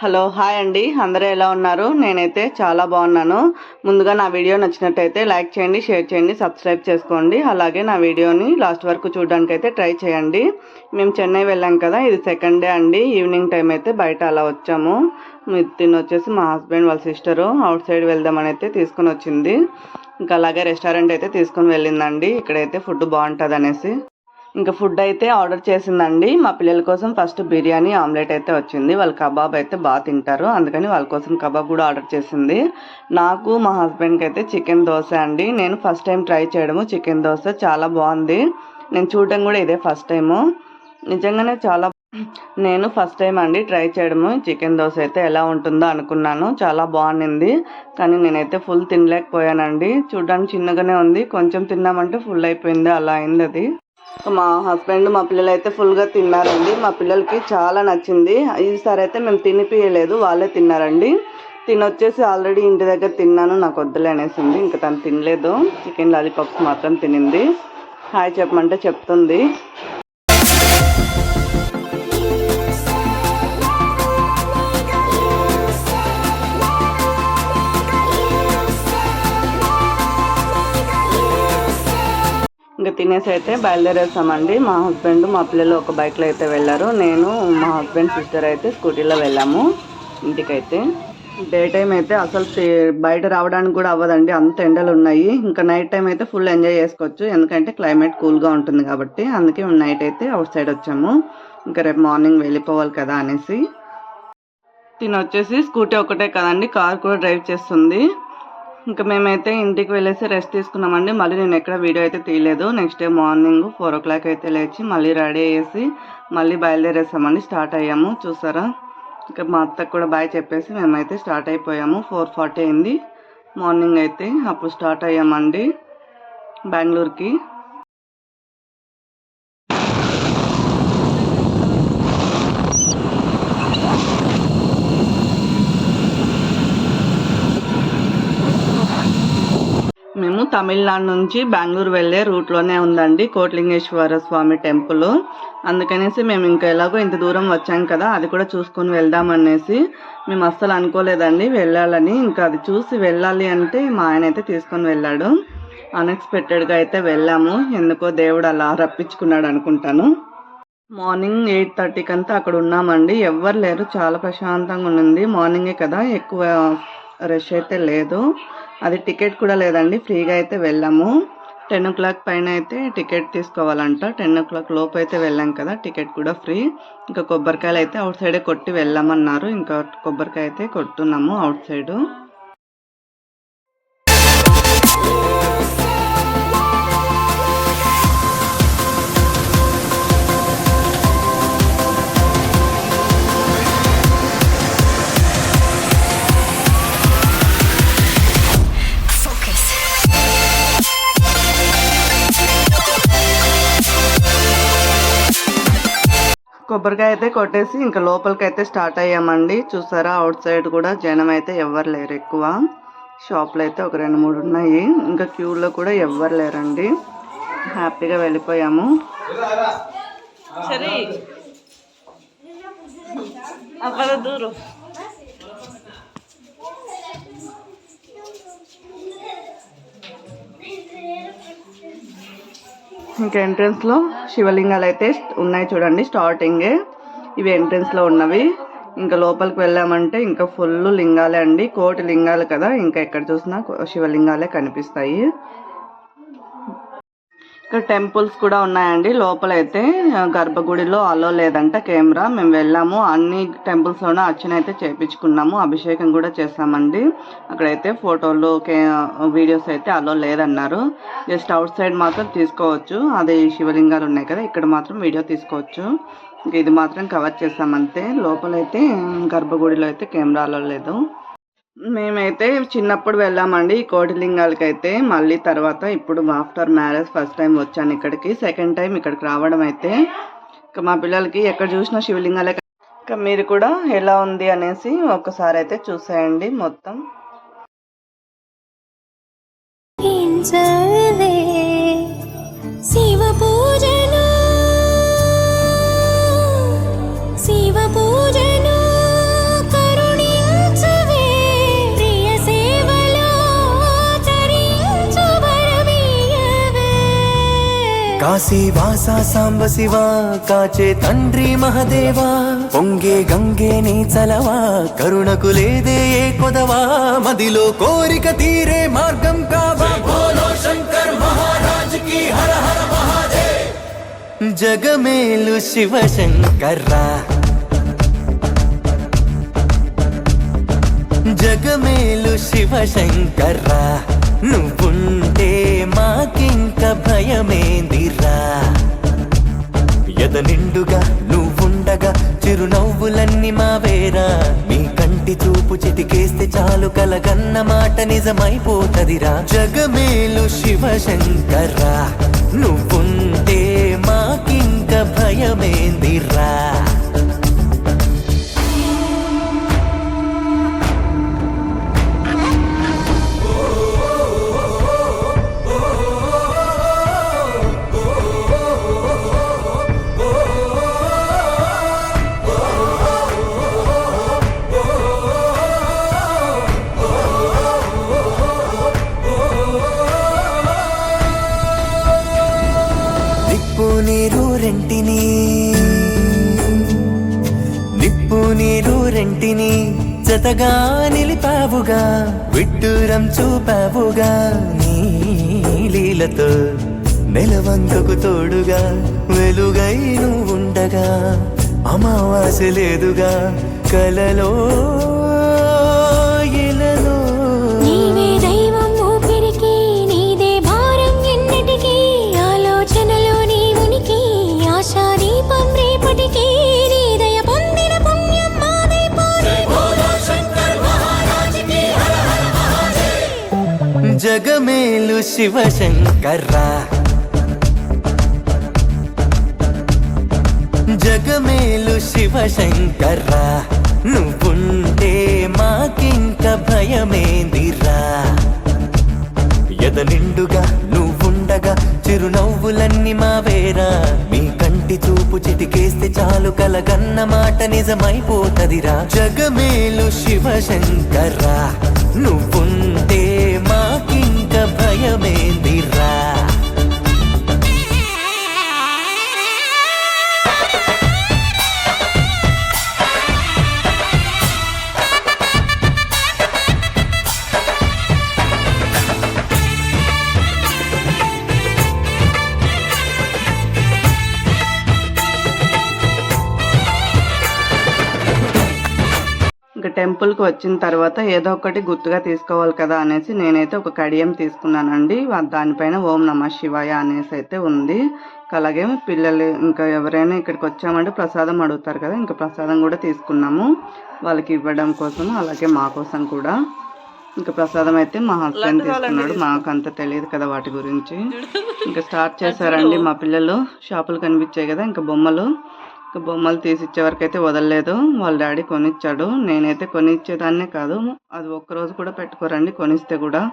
Hello hi అండి. అందరూ ఎలా ఉన్నారు? నేనైతే చాలా బాగున్నాను. ముందుగా నా వీడియో నచ్చినట్టయితే లైక్ చేయండి షేర్ చేయండి సబ్స్క్రైబ్ చేసుకోండి. అలాగే నా వీడియోని లాస్ట్ వరకు చూడడానికి అయితే ట్రై చేయండి. మేము చెన్నై వెళ్ళాం కదా ఇది సెకండ్ డే అండి. ఈవినింగ్ టైం అయితే బయట అలా వచ్చాము. తిని వచ్చేసి మా హస్బెండ్ వాళ్ళ సిస్టరు అవుట్ సైడ్ వెళ్దామని అయితే తీసుకుని వచ్చింది. ఇంకా అలాగే రెస్టారెంట్ అయితే తీసుకుని వెళ్ళిందండి. ఇక్కడైతే ఫుడ్ బాగుంటుంది అనేసి ఇంకా ఫుడ్ అయితే ఆర్డర్ చేసిందండి. మా పిల్లల కోసం ఫస్ట్ బిర్యానీ ఆమ్లెట్ అయితే వచ్చింది. వాళ్ళు కబాబ్ అయితే బాగా తింటారు. అందుకని వాళ్ళ కోసం కబాబ్ కూడా ఆర్డర్ చేసింది. నాకు మా హస్బెండ్కి అయితే చికెన్ దోశ అండి. నేను ఫస్ట్ టైం ట్రై చేయడము. చికెన్ దోశ చాలా బాగుంది. నేను చూడడం కూడా ఇదే ఫస్ట్ టైము నిజంగానే చాలా నేను ఫస్ట్ టైం అండి ట్రై చేయడము. చికెన్ దోశ అయితే ఎలా ఉంటుందో అనుకున్నాను. చాలా బాగుంది కానీ నేనైతే ఫుల్ తినలేకపోయానండి. చూడడానికి చిన్నగానే ఉంది. కొంచెం తిన్నామంటే ఫుల్ అయిపోయింది. అలా అయింది అది. మా హస్బెండ్ మా పిల్లలు అయితే ఫుల్గా తిన్నారండి. మా పిల్లలకి చాలా నచ్చింది. ఈసారి అయితే మేము తినిపియలేదు వాళ్ళే తిన్నారండి. తినొచ్చేసి ఆల్రెడీ ఇంటి దగ్గర తిన్నాను నాకు వద్దులే అనేసింది ఇంకా తను తినలేదు. చికెన్ లాలీపాప్స్ మాత్రం తినింది. హాయ్ చెప్పమంటే చెప్తుంది. తినేసి అయితే బయలుదేరేసామండి మా హస్బెండ్ మా పిల్లలు ఒక బైక్లో అయితే వెళ్ళారు. నేను మా హస్బెండ్ సిస్టర్ అయితే స్కూటీలో వెళ్ళాము ఇంటికైతే. డే టైం అయితే అసలు బయట రావడానికి కూడా అవ్వదండి. అంత ఎండలు ఉన్నాయి. ఇంకా నైట్ టైం అయితే ఫుల్ ఎంజాయ్ చేసుకోవచ్చు. ఎందుకంటే క్లైమేట్ కూల్గా ఉంటుంది కాబట్టి అందుకే నైట్ అయితే అవుట్ సైడ్ వచ్చాము. ఇంకా రేపు మార్నింగ్ వెళ్ళిపోవాలి కదా అనేసి. తినొచ్చేసి స్కూటీ ఒకటే కదండి. కార్ కూడా డ్రైవ్ చేస్తుంది. ఇంకా మేమైతే ఇంటికి వెళ్ళేసి రెస్ట్ తీసుకున్నామండి. మళ్ళీ నేను ఎక్కడ వీడియో అయితే తీయలేదు. Next day morning four o'clock అయితే లేచి మళ్ళీ రెడీ అయ్యేసి మళ్ళీ బయలుదేరేసామండి. స్టార్ట్ అయ్యాము. చూసారా? ఇంకా మా అత్తకు కూడా బాయ్ చెప్పేసి మేమైతే స్టార్ట్ అయిపోయాము. ఫోర్ ఫార్టీ అయింది. మార్నింగ్ అయితే అప్పుడు స్టార్ట్ అయ్యామండి. బెంగళూరుకి మేము తమిళనాడు నుంచి బెంగళూరు వెళ్ళే రూట్లోనే ఉందండి కోట్లింగేశ్వర స్వామి టెంపుల్. అందుకనేసి మేము ఇంకా ఎలాగో ఇంత దూరం వచ్చాం కదా అది కూడా చూసుకొని వెళ్దామనేసి మేము అస్సలు అనుకోలేదండి వెళ్ళాలని. ఇంకా అది చూసి వెళ్ళాలి అంటే మా ఆయన అయితే తీసుకొని వెళ్ళాడు. అన్ఎక్స్పెక్టెడ్గా అయితే వెళ్ళాము. ఎందుకో దేవుడు అలా రప్పించుకున్నాడు అనుకుంటాను. మార్నింగ్ ఎయిట్ థర్టీకి అంతా అక్కడ ఉన్నామండి. ఎవ్వరు లేరు. చాలా ప్రశాంతంగా ఉంది మార్నింగే కదా ఎక్కువ రష్ అయితే లేదు. అది టికెట్ కూడా లేదండి. ఫ్రీగా అయితే వెళ్ళాము. టెన్ ఓ క్లాక్ పైన అయితే టికెట్ తీసుకోవాలంట. టెన్ ఓ క్లాక్ లోపు అయితే వెళ్ళాం కదా టికెట్ కూడా ఫ్రీ. ఇంకా కొబ్బరికాయలు అయితే అవుట్ సైడే కొట్టి వెళ్ళామన్నారు. ఇంకా కొబ్బరికాయ అయితే కొట్టున్నాము అవుట్ సైడ్. కొబ్బరికాయ అయితే కొట్టేసి ఇంకా లోపలికి అయితే స్టార్ట్ అయ్యామండి. చూసారా అవుట్ సైడ్ కూడా జనం అయితే ఎవ్వరు లేరు ఎక్కువ. షాపులు అయితే ఒక రెండు మూడు ఉన్నాయి. ఇంకా క్యూలో కూడా ఎవ్వరు లేరండి. హ్యాపీగా వెళ్ళిపోయాము. సరే. దూరం. ఇంకా ఎంట్రన్స్లో శివలింగాలు అయితే ఉన్నాయి చూడండి స్టార్టింగే ఇవి ఎంట్రన్స్లో ఉన్నవి. ఇంకా లోపలికి వెళ్ళామంటే ఇంకా ఫుల్ లింగాలే అండి. కోటి లింగాలు కదా ఇంకా ఎక్కడ చూసినా శివలింగాలే కనిపిస్తాయి. ఇక్కడ టెంపుల్స్ కూడా ఉన్నాయండి. లోపల అయితే గర్భగుడిలో అలో లేదంట కెమెరా. మేము వెళ్ళాము. అన్ని టెంపుల్స్లోనూ అర్చన అయితే చేపించుకున్నాము. అభిషేకం కూడా చేసామండి అక్కడైతే ఫోటోలు కే వీడియోస్ అయితే అలో లేదన్నారు. జస్ట్ అవుట్ సైడ్ మాత్రం తీసుకోవచ్చు. అదే శివలింగాలు ఉన్నాయి కదా ఇక్కడ మాత్రం వీడియో తీసుకోవచ్చు. ఇది మాత్రం కవర్ చేసామంతే లోపలైతే గర్భగుడిలో అయితే కెమెరా అలో లేదు. మేమైతే చిన్నప్పుడు వెళ్ళామండి ఈ కోటిలింగాలకి అయితే మళ్ళీ తర్వాత ఇప్పుడు ఆఫ్టర్ మ్యారేజ్ ఫస్ట్ టైం వచ్చాను ఇక్కడికి. సెకండ్ టైం ఇక్కడికి రావడం అయితే. ఇంకా మా పిల్లలకి ఎక్కడ చూసినా శివలింగాలే ఇంకా మీరు కూడా ఎలా ఉంది అనేసి ఒకసారి అయితే చూసేయండి మొత్తం. కాశీ వాస సాంబ శివ కాచే తండ్రి మహదేవా. పొంగే గంగే నీ చలవా కరుణకు లేదే ఏ కొదవా. మదిలో కోరిక తీరే మార్గం కావా. బోలో శంకర్ మహారాజ్కి హర హర మహాదేవ్. జగమేలు శివ శంకర్రా. జగమేలు శివ శంకర్రా. నువ్వుంటే మాకింక భయమేందిరా? ఎద నిండుగా నువ్వుండగా చిరునవ్వులన్నీ మావేరా? నీ కంటి చూపు చితికేస్తే చాలు కలగన్న మాట నిజమైపోతదిరా. జగమేలు శివ శంకర్రా నువ్వుంటే మాకింక భయమేందిరా? నీరు రెంటిని నిప్పు నీరు రెంటిని జతగా నిలిపావుగా విడ్డూరం చూపావుగా నీ లీలతో నెలవంకకు తోడుగా వెలుగై నువ్వు ఉండగా అమావాస్య లేదుగా కలలో జగమేలు శివ జగమేలు శివ శంకర్రా నువ్వుంటే మాకింక భయమేందిరా ఎద నిండుగా నువ్వుండగా చిరునవ్వులన్నీ మావేరా. మీ కంటి చూపు చిటికేస్తే చాలు కలగన్న మాట నిజమైపోతదిరా. జగమేలు శివ నువ్వుంటే మాకింక ఇంకా టెంపుల్కి వచ్చిన తర్వాత ఏదో ఒకటి గుర్తుగా తీసుకోవాలి కదా అనేసి నేనైతే ఒక కడియం తీసుకున్నానండి. దానిపైన ఓం నమ శివాయ అనేసి అయితే ఉంది. అలాగే పిల్లలు ఇంకా ఎవరైనా ఇక్కడికి వచ్చామంటే ప్రసాదం అడుగుతారు కదా ఇంకా ప్రసాదం కూడా తీసుకున్నాము. వాళ్ళకి ఇవ్వడం కోసం అలాగే మా కోసం కూడా. ఇంకా ప్రసాదం అయితే మా హస్బెండ్ తీసుకున్నాడు. మాకు అంత తెలియదు కదా వాటి గురించి. ఇంకా స్టార్ట్ చేశారండి మా పిల్లలు. షాపులు కనిపించాయి కదా ఇంకా బొమ్మలు. బొమ్మలు తీసి ఇచ్చే వరకు అయితే వదలలేదు. వాళ్ళ డాడీ కొనిచ్చాడు. నేనైతే కొనిచ్చేదాన్నే కాదు. అది ఒక్క రోజు కూడా పెట్టుకోరండి. కొనిస్తే కూడా.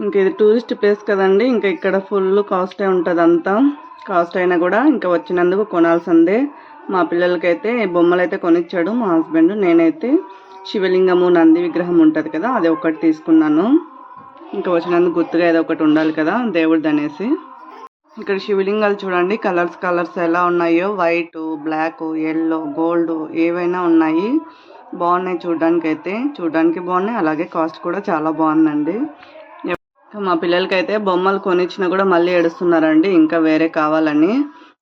ఇంకా ఇది టూరిస్ట్ ప్లేస్ కదండి. ఇంకా ఇక్కడ ఫుల్ కాస్టే ఉంటుంది అంతా. కాస్ట్ అయినా కూడా ఇంకా వచ్చినందుకు కొనాల్సిందే. మా పిల్లలకైతే బొమ్మలు అయితే కొనిచ్చాడు. మా హస్బెండ్ నేనైతే శివలింగము నంది విగ్రహం ఉంటుంది కదా అది ఒకటి తీసుకున్నాను. ఇంకా వచ్చినందుకు గుర్తుగా ఏదో ఒకటి ఉండాలి కదా దేవుడిది అనేసి ఇక్కడ శివలింగాలు చూడండి. కలర్స్ కలర్స్ ఎలా ఉన్నాయో. వైట్ బ్లాక్ ఎల్లో గోల్డ్ ఏవైనా ఉన్నాయి. బాగున్నాయి చూడడానికి అయితే చూడడానికి బాగున్నాయి. అలాగే కాస్ట్ కూడా చాలా బాగుందండి. మా పిల్లలకైతే బొమ్మలు కొనిచ్చినా కూడా మళ్ళీ ఏడుస్తున్నారండి. ఇంకా వేరే కావాలని.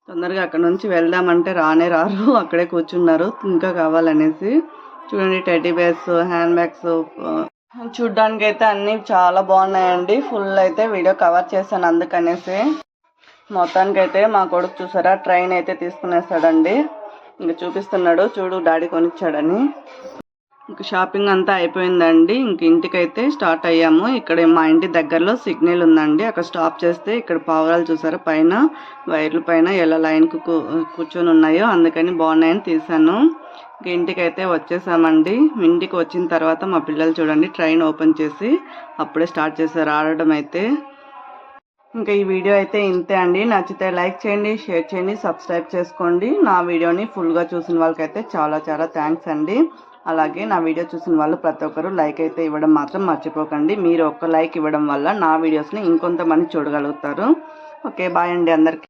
తొందరగా అక్కడ నుంచి వెళ్దామంటే రానే రారు. అక్కడే కూర్చున్నారు. ఇంకా కావాలనేసి. చూడండి టెడ్డీ బేర్స్ హ్యాండ్ బ్యాగ్స్ చూడ్డానికి అయితే అన్ని చాలా బాగున్నాయండి. ఫుల్ అయితే వీడియో కవర్ చేశాను అందుకనేసి. మొత్తానికి అయితే మా కొడుకు చూసారా? ట్రైన్ అయితే తీసుకునేస్తాడండి. ఇంకా చూపిస్తున్నాడు. చూడు డాడీ కొనిచ్చాడని. ఇంక షాపింగ్ అంతా అయిపోయిందండి. ఇంక ఇంటికైతే స్టార్ట్ అయ్యాము. ఇక్కడ మా ఇంటి దగ్గరలో సిగ్నల్ ఉందండి. అక్కడ స్టాప్ చేస్తే ఇక్కడ పావురాలు చూసారా? పైన వైర్ల పైన ఎలా లైన్కు కూర్చొని ఉన్నాయో అందుకని బాగున్నాయని తీసాను ఇంక ఇంటికైతే వచ్చేసామండి. ఇంటికి వచ్చిన తర్వాత మా పిల్లలు చూడండి. ట్రైన్ ఓపెన్ చేసి అప్పుడే స్టార్ట్ చేశారు ఆడడం అయితే. ఇంకా ఈ వీడియో అయితే ఇంతే అండి. నచ్చితే లైక్ చేయండి షేర్ చేయండి సబ్స్క్రైబ్ చేసుకోండి. నా వీడియోని ఫుల్గా చూసిన వాళ్ళకైతే చాలా చాలా థ్యాంక్స్ అండి. అలాగే నా వీడియో చూసిన వాళ్ళు ప్రతి ఒక్కరు లైక్ అయితే ఇవ్వడం మాత్రం మర్చిపోకండి. మీరు ఒక్క లైక్ ఇవ్వడం వల్ల నా వీడియోస్ని ఇంకొంతమంది చూడగలుగుతారు. ఓకే బాయ్ అండి అందరికీ.